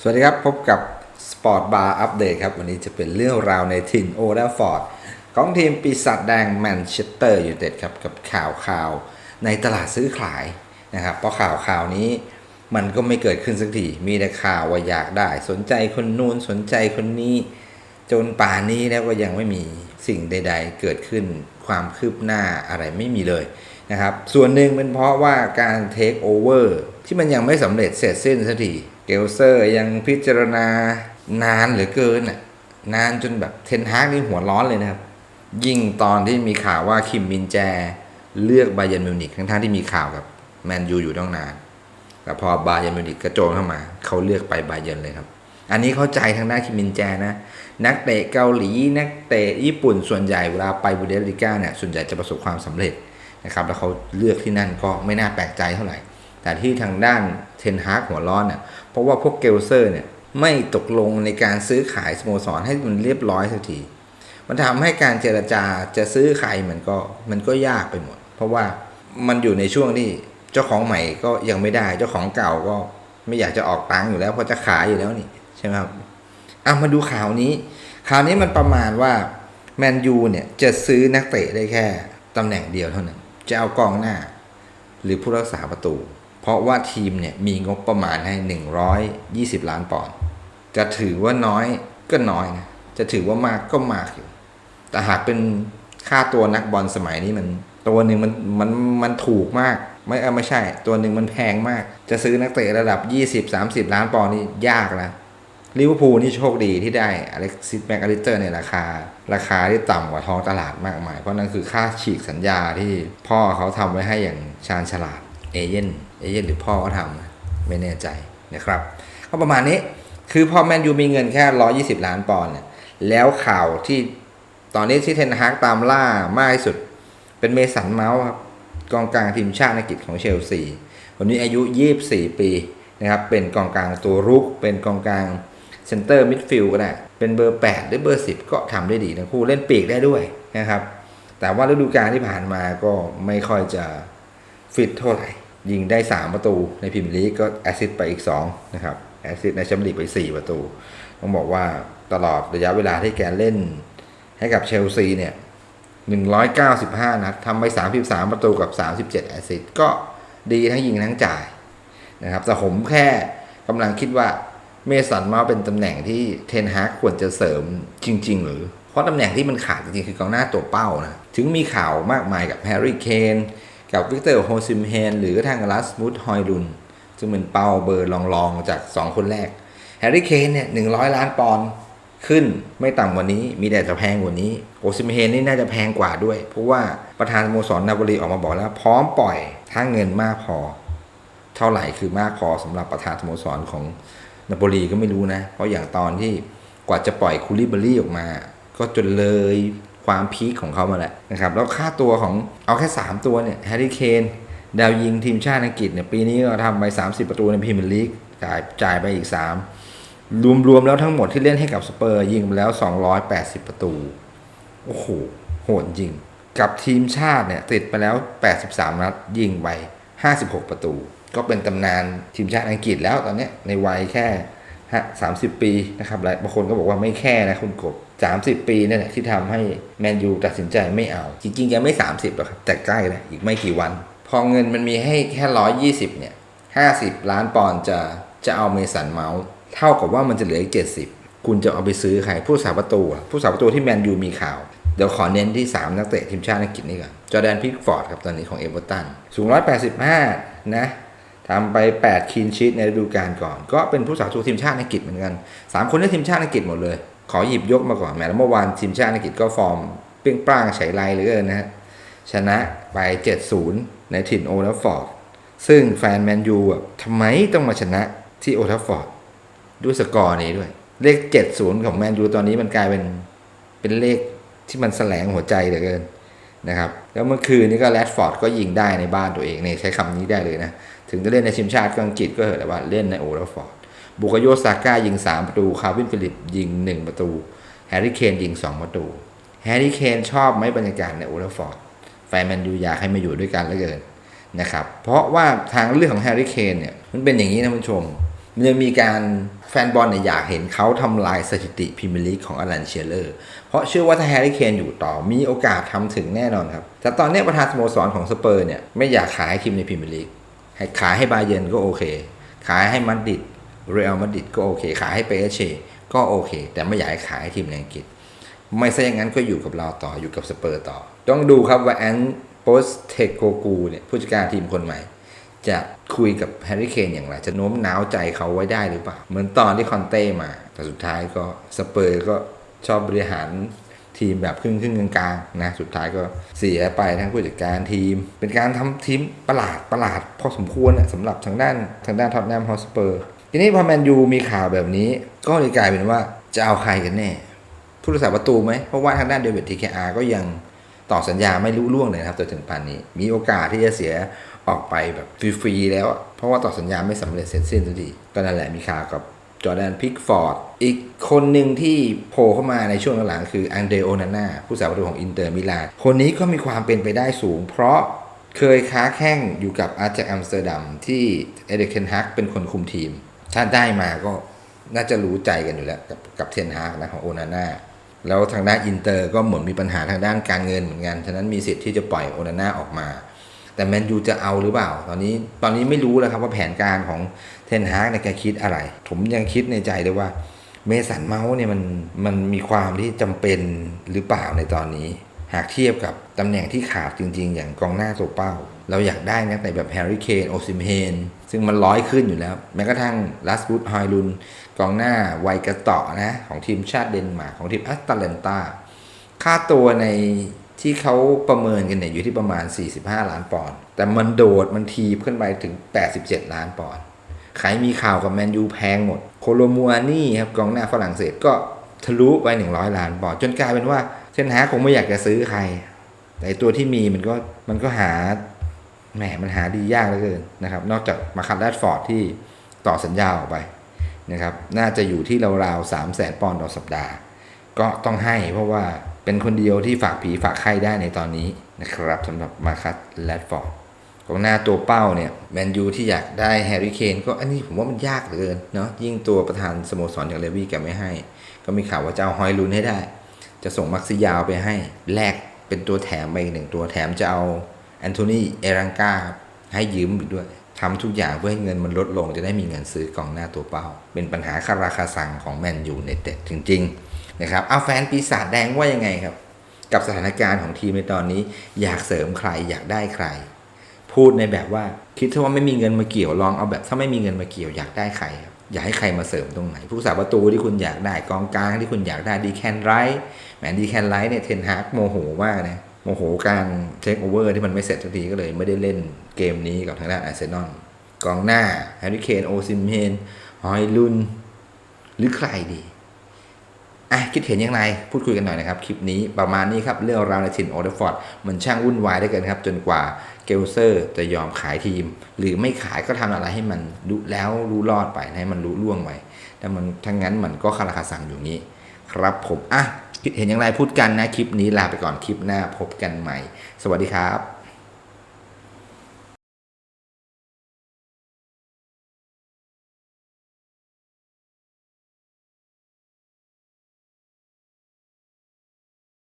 สวัสดีครับ พบกับ Sport Bar Update ครับ วันนี้จะเป็นเรื่องราวในทินโอแลฟอร์ดของทีมปีศาจแดงแมนเชสเตอร์ยูไนเต็ดครับ กับข่าวข่าวในตลาดซื้อขายนะครับเพราะข่าวข่าวนี้มันก็ไม่เกิดขึ้นสักทีมีแต่ข่าวว่าอยากได้ สนใจคนนู้นสนใจคนนี้จนป่านนี้แล้วก็ยังไม่มีสิ่งใด ๆ เกิดขึ้นความคืบหน้าอะไรไม่มีเลยนะครับส่วนหนึ่งเป็นเพราะว่าการเทคโอเวอร์ที่มันยังไม่สำเร็จเสร็จสิ้นสักที เกลเซอร์ยังพิจารณานานเหลือเกินอะนานจนแบบเทนฮากนี่หัวร้อนเลยนะครับ ยิ่งตอนที่มีข่าวว่าคิมมินแจ เลือกบาเยนมิวนิกทั้งๆที่มีข่าวกับแมนยูอยู่ตั้งนาน แต่พอบาเยนมิวนิกกระโจนเข้ามา เขาเลือกไปบาเยนเลยครับ อันนี้เข้าใจทางด้านคิมมินแจนะ นักเตะเกาหลี นักเตะญี่ปุ่นส่วนใหญ่เวลาไปบูเดสลิก้าเนี่ยส่วนใหญ่จะประสบความสำเร็จนะครับแล้วเขาเลือกที่นั่นก็ไม่น่าแปลกใจเท่าไหร่ แต่ที่ทางด้านเทนฮากหัวร้อนเนี่ย เพราะว่าพวกเกลเซอร์เนี่ยไม่ตกลงในการซื้อขายสโมสรให้มันเรียบร้อยสักที มันทำให้การเจรจาจะซื้อใครมันก็มันก็ยากไปหมด เพราะว่ามันอยู่ในช่วงที่เจ้าของใหม่ก็ยังไม่ได้ เจ้าของเก่าก็ไม่อยากจะออกตังค์อยู่แล้วเพราะจะขายอยู่แล้วนี่ใช่ไหมครับอะมาดูข่าวนี้ ข่าวนี้มันประมาณว่าแมนยูเนี่ยจะซื้อนักเตะได้แค่ตำแหน่งเดียวเท่านั้น จะเอากองหน้า หรือผู้รักษาประตู เพราะว่าทีมเนี่ยมีงบประมาณให้ 120 ล้านปอนด์จะถือว่าน้อยก็น้อยนะจะถือว่ามากก็มากอยู่ แต่หากเป็นค่าตัวนักบอลสมัยนี้มันตัวหนึ่งมันมันมันถูกมาก ไม่เออไม่ใช่ ตัวหนึ่งมันแพงมาก จะซื้อนักเตะระดับ 20-30 ล้านปอนด์นี่ยากนะลิเวอร์พูลนี่โชคดีที่ได้อเล็กซิสแมกอลิเตอร์ในราคา ราคาที่ต่ำกว่าท้องตลาดมากมาย เพราะนั่นคือค่าฉีกสัญญาที่พ่อเขาทำไว้ให้อย่างชาญฉลาด เอเย่นเอเย่นหรือพ่อเขาทำไม่แน่ใจนะครับก็ประมาณนี้คือพอแมนยูมีเงินแค่ 120 ล้านปอนด์เนี่ยแล้วข่าวที่ตอนนี้ที่เทนฮากตามล่ามากที่สุด เป็นเมสันเมาส์ครับกองกลางทีมชาติอังกฤษของเชลซีคนนี้อายุ 24 ปีนะครับเป็นกองกลางตัวรุก เป็นกองกลางเซนเตอร์มิดฟิลด์ก็ได้ เป็นเบอร์ 8 หรือเบอร์ 10 ก็ทำได้ดีทั้งคู่เล่นปีกได้ด้วยนะครับแต่ว่าฤดูกาลที่ผ่านมาก็ไม่ค่อยจะฟิตเท่าไหร่ ยิงได้ 3 ประตูในพรีเมียร์ลีกก็แอซิสไปอีก2นะครับแอซิสในแชมเปี้ยนลีกไป 4 ประตู ต้องบอกว่าตลอดระยะเวลาที่แกเล่นให้กับเชลซีเนี่ย 195 นัดทำไป 33 ประตูกับ 37 แอซิสก็ดีทั้งยิงทั้งจ่ายนะครับแต่ผมแค่กำลังคิดว่าเมสันมาเป็นตำแหน่งที่เทนฮากควรจะเสริมจริง ๆ หรือ เพราะตำแหน่งที่มันขาดจริงๆคือกองหน้าตัวเป้านะ ถึงมีข่าวมากมายกับแฮร์รี่เคน กับวิกเตอร์โฮซิมเฮนหรือกระทั่งลัสมุดฮอยลุน ซึ่งเป็นเป้าเบอร์รองๆจาก 2 คนแรก แฮร์รี่เคนเนี่ย100ล้านปอนด์ขึ้นไม่ต่ำกว่านี้มีแต่จะแพงกว่านี้โอซิมเฮนนี่น่าจะแพงกว่าด้วย เพราะว่าประธานสโมสรนาโปลีออกมาบอกแล้ว พร้อมปล่อยถ้าเงินมากพอ เท่าไหร่คือมากพอสำหรับประธานสโมสรของนาโปลีก็ไม่รู้นะ เพราะอย่างตอนที่กว่าจะปล่อยคูลิเบอรี่ออกมา ก็จนเลย ความพีคของเขามาแล้วนะครับแล้วค่าตัวของเอาแค่ 3 ตัวเนี่ยแฮร์รี่เคนดาวยิงทีมชาติอังกฤษเนี่ยปีนี้ก็ทำไป 30 ประตูในพรีเมียร์ลีกจ่ายจ่ายไปอีก 3 รวมๆแล้วทั้งหมดที่เล่นให้กับสเปอร์ยิงไปแล้ว 280 ประตู โอ้โหโหดจริง กับทีมชาติเนี่ยติดไปแล้ว 83 นัดยิงไป 56 ประตู ก็เป็นตำนานทีมชาติอังกฤษแล้วตอนนี้ในวัยแค่ 30 ปีนะครับหลายบางคนก็บอกว่าไม่แค่นะคุณกบ 30 ปีนั่นแหละที่ทำให้แมนยูตัดสินใจไม่เอา จริงๆยังไม่ 30หรอกครับแต่ใกล้แล้วอีกไม่กี่วัน พอเงินมันมีให้แค่ 120 เนี่ย 50 ล้านปอนด์จะจะเอาเมสันเมาส์เท่ากับว่ามันจะเหลืออีก 70 คุณจะเอาไปซื้อใครผู้สาประตู ผู้สาประตูที่แมนยูมีข่าว เดี๋ยวขอเน้นที่ 3 นักเตะทีมชาติอังกฤษนี่ก่อนจอแดนพิกฟอร์ดครับตอนนี้ของเอเวอร์ตันสูง 185 นะทำไป 8คีนชีตในฤดูกาลก่อน ก็เป็นผู้สาประตูทีมชาติอังกฤษเหมือนกัน 3 คนนี้ทีมชาติอังกฤษหมดเลย ขอหยิบยกมาก่อนแม้แล้วเมื่อวานทีมชาติอังกฤษก็ฟอร์มเปรี้ยงปร้างไฉไลเหลยนะฮะชนะไป 7-0 ในถิ่นโอลฟอร์ดซึ่งแฟนแมนยูอะทำไมต้องมาชนะที่โอลฟอร์ดด้วยสกอร์นี้ด้วย เลข 70 ของแมนยูตอนนี้มันกลายเป็นเป็นเลขที่มันแสลงหัวใจเหลือเกินนะครับแล้วเมื่อคืนนี้ก็แรดฟอร์ดก็ยิงได้ในบ้านตัวเองเนี่ยใช้คำนี้ได้เลยนะ ถึงจะเล่นในทีมชาติก็อังกฤษก็เถอะแต่ว่าเล่นในโอลฟอร์ด บุกโยซาก้ายิง 3 ประตู คาร์วินฟิลิปยิง 1 ประตู แฮร์รี่เคนยิง 2 ประตู แฮร์รี่เคนชอบไหมบรรยากาศในโอลฟอร์ด แฟนแมนยูอยากให้มาอยู่ด้วยกันเหลือเกินนะครับ เพราะว่าทางเลือกของแฮร์รี่เคนเนี่ยมันเป็นอย่างนี้นะคุณผู้ชม มันยังมีการแฟนบอลเนี่ยอยากเห็นเขาทำลายสถิติพรีเมียร์ลีกของอลันเชลเลอร์ เพราะเชื่อว่าถ้าแฮร์รี่เคนอยู่ต่อมีโอกาสทำถึงแน่นอนครับ แต่ตอนนี้ประธานสโมสรของสเปอร์เนี่ยไม่อยากขายให้ทีมในพรีเมียร์ลีก ขายให้บาเยนก็โอเค ขายให้มาดริด เรอัลมาดริดก็โอเค ขายให้เปเชก็โอเค แต่ไม่อยากให้ขายให้ทีมในอังกฤษ ไม่ซะอย่างนั้นก็อยู่กับเราต่ออยู่กับสเปอร์ต่อ ต้องดูครับว่าแอนโปสเทโกกูเนี่ยผู้จัดการทีมคนใหม่ จะคุยกับแฮร์รี่เคนอย่างไร จะโน้มน้าวใจเขาไว้ได้หรือเปล่า เหมือนตอนที่คอนเต้มา แต่สุดท้ายก็สเปอร์ก็ชอบบริหารทีมแบบครึ่งครึ่งกลางๆนะสุดท้ายก็เสียไปทั้งผู้จัดการทีม เป็นการทำทีมประหลาดประหลาดพอสมควรนะสำหรับทางด้านทางด้านท็อตแนมฮอสเปอร์ ทีนี้พอแมนยูมีข่าวแบบนี้ ก็เลยกลายเป็นว่าจะเอาใครกันแน่ผู้รักษาประตูไหมเพราะว่าทางด้านเดวิดทีเคอาร์ก็ยังต่อสัญญาไม่รู้ล่วงเลยครับจนถึงป่านนี้ มีโอกาสที่จะเสียออกไปแบบฟรีๆแล้ว เพราะว่าต่อสัญญาไม่สำเร็จเสร็จสิ้นสักทีก็นั่นแหละมีข่าวกับจอร์แดนพิกฟอร์ด อีกคนหนึ่งที่โผล่เข้ามาในช่วงหลังๆคืออังเดโอนาน่าผู้สาประตูของอินเตอร์มิลานคนนี้ก็มีความเป็นไปได้สูง เพราะเคยค้าแข่งอยู่กับอาร์เจอัมสเตอร์ดัมที่เอเดเคนฮักเป็นคนคุมทีม ถ้าได้มาก็น่าจะรู้ใจกันอยู่แล้ว กับกับเทนฮากนะของโอนาน่าแล้วทางด้านอินเตอร์ก็เหมือนมีปัญหาทางด้านการเงินเหมือนกัน ฉะนั้นมีสิทธิ์ที่จะปล่อยโอนาน่าออกมา แต่แมนยูจะเอาหรือเปล่า ตอนนี้ตอนนี้ไม่รู้แล้วครับว่าแผนการของเทนฮากในแกคิดอะไร ผมยังคิดในใจเลยว่าเมสันเมาส์เนี่ยมันมันมีความที่จำเป็นหรือเปล่าในตอนนี้ากเทียบกับตำแหน่งที่ขาดจริง ๆ อย่างกองหน้าตัวเป้า เราอยากได้นักเตะแบบแฮร์รี่เคนโอซิมเฮนซึ่งมันร้อยขึ้นอยู่แล้ว แม้กระทั่งลัสบูตฮอยลุนกองหน้าไวกระเตาะนะ ของทีมชาติเดนมาร์กของทีมแอสตาเลนตาค่าตัวในที่เขาประเมินกันเนี่ยอยู่ที่ประมาณ 45 ล้านปอนด์แต่มันโดดมันทีบขึ้นไปถึง 87 ล้านปอนด์ใครมีข่าวกับแมนยูแพงหมด โคโลมัวนี่ครับกองหน้าฝรั่งเศสก็ทะลุไป 100 ล้านปอนด์จนกลายเป็นว่า เทนฮาคงไม่อยากจะซื้อใคร แต่ตัวที่มีมันก็มันก็หาแหมมันหาดียากเหลือเกินนะครับ นอกจากมาคัตแรดฟอร์ดที่ต่อสัญญาออกไปนะครับ น่าจะอยู่ที่ราวๆ3 0 0แสนปอนด์ต่อสัปดาห์ ก็ต้องให้เพราะว่าเป็นคนเดียวที่ฝากผีฝากไข้ได้ในตอนนี้นะครับสำหรับมาคัตแรดฟอร์ดกองหน้าตัวเป้าเนี่ยแมนยูที่อยากได้แฮร์รี่เคนก็อันนี้ผมว่ามันยากเหลือเกินเนาะยิ่งตัวประธานสโมสรอย่างเลวี่แกไม่ให้ ก็มีข่าวว่าจะเอาฮอยลุนให้ได้ จะส่งมักซิยาวไปให้แลกเป็นตัวแถมไปอีกหนึ่งตัวแถมจะเอาแอนโทนีเอรังกาให้ยืมอีกด้วยทำทุกอย่างเพื่อให้เงินมันลดลงจะได้มีเงินซื้อกองหน้าตัวเป้า เป็นปัญหาคาราคาซังของแมนยูในเต็ดจริงๆนะครับเอาแฟนปีศาจแดงว่ายังไงครับ กับสถานการณ์ของทีมในตอนนี้ อยากเสริมใครอยากได้ใคร พูดในแบบว่าคิดถ้าว่าไม่มีเงินมาเกี่ยวลองเอาแบบถ้าไม่มีเงินมาเกี่ยวอยากได้ใครครับ อยากให้ใครมาเสริมตรงไหน ผู้สาประตูที่คุณอยากได้กองกลางที่คุณอยากได้ดีแคนไรท์แหมดีแคนไรท์เนี่ยเทนฮากโมโหมากนะโมโหการเทคโอเวอร์ที่มันไม่เสร็จทันทีก็เลยไม่ได้เล่นเกมนี้กับทางด้านอาร์เซนอลกองหน้าแฮร์รี่เคนโอซิมเฮนฮอยลุนหรือใครดี อะคิดเห็นอย่างไรพูดคุยกันหน่อยนะครับ คลิปนี้ประมาณนี้ครับเรื่องราวในถิ่นโอเดฟอร์ดมันช่างวุ่นวายได้เกินครับ จนกว่าเกลเซอร์จะยอมขายทีม หรือไม่ขายก็ทำอะไรให้มันรู้แล้วรู้รอดไปให้มันรู้ล่วงไปแต่มันทั้งนั้นมันก็คาราคาสั่งอยู่นี้ ครับผมอะคิดเห็นอย่างไรพูดกันนะคลิปนี้ลาไปก่อนคลิปหน้าพบกันใหม่ สวัสดีครับ